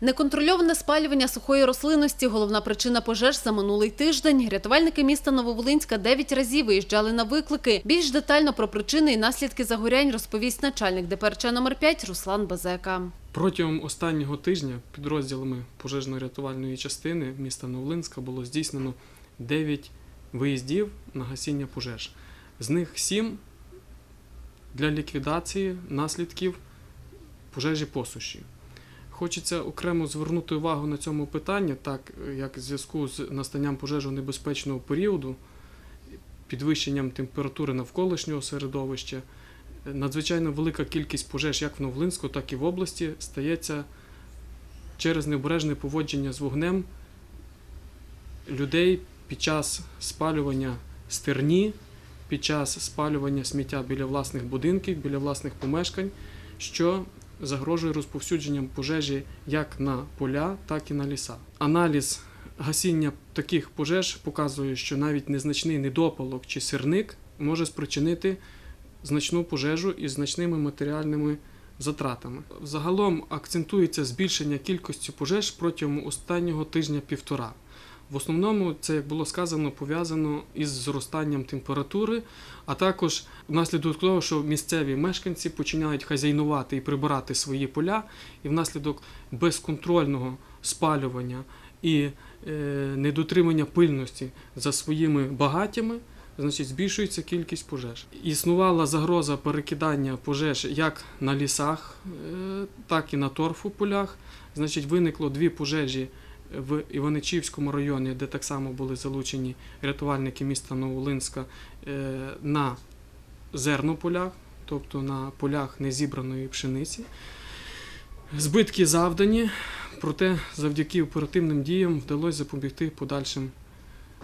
Неконтрольоване спалювання сухої рослинності – головна причина пожеж за минулий тиждень. Рятувальники міста Нововолинська дев'ять разів виїжджали на виклики. Більш детально про причини і наслідки загорянь розповість начальник ДПРЧ номер 5 Руслан Базека. Протягом останнього тижня підрозділами пожежно-рятувальної частини міста Новолинська було здійснено 9 виїздів на гасіння пожеж. З них 7 для ліквідації наслідків пожежі посуші. Хочеться окремо звернути увагу на цьому питанні, так як в зв'язку з настанням пожежонебезпечного періоду, підвищенням температури навколишнього середовища, надзвичайно велика кількість пожеж як в Новолинську, так і в області стається через необережне поводження з вогнем людей під час спалювання стерні, під час спалювання сміття біля власних будинків, біля власних помешкань, що загрожує розповсюдженням пожежі як на поля, так і на ліса. Аналіз гасіння таких пожеж показує, що навіть незначний недопалок чи сирник може спричинити значну пожежу із значними матеріальними затратами. Загалом акцентується збільшення кількості пожеж протягом останнього тижня-півтора. В основному це, як було сказано, пов'язано із зростанням температури, а також внаслідок того, що місцеві мешканці починають хазяйнувати і прибирати свої поля, і внаслідок безконтрольного спалювання і е, недотримання пильності за своїми багаттями, значить, збільшується кількість пожеж. Існувала загроза перекидання пожеж як на лісах, е, так і на торфополях. Значить, виникло дві пожежі в Іваничівському районі, де так само були залучені рятувальники міста Новолинська е, на зернополях, тобто на полях незібраної пшениці. Збитки завдані, проте завдяки оперативним діям вдалося запобігти подальшим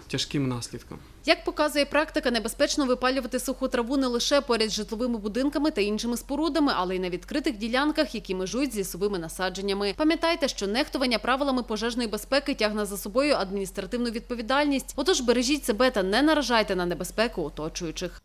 тяжким наслідкам. Як показує практика, небезпечно випалювати суху траву не лише поряд з житловими будинками та іншими спорудами, але й на відкритих ділянках, які межують з лісовими насадженнями. Пам'ятайте, що нехтування правилами пожежної безпеки тягне за собою адміністративну відповідальність. Отож, бережіть себе та не наражайте на небезпеку оточуючих.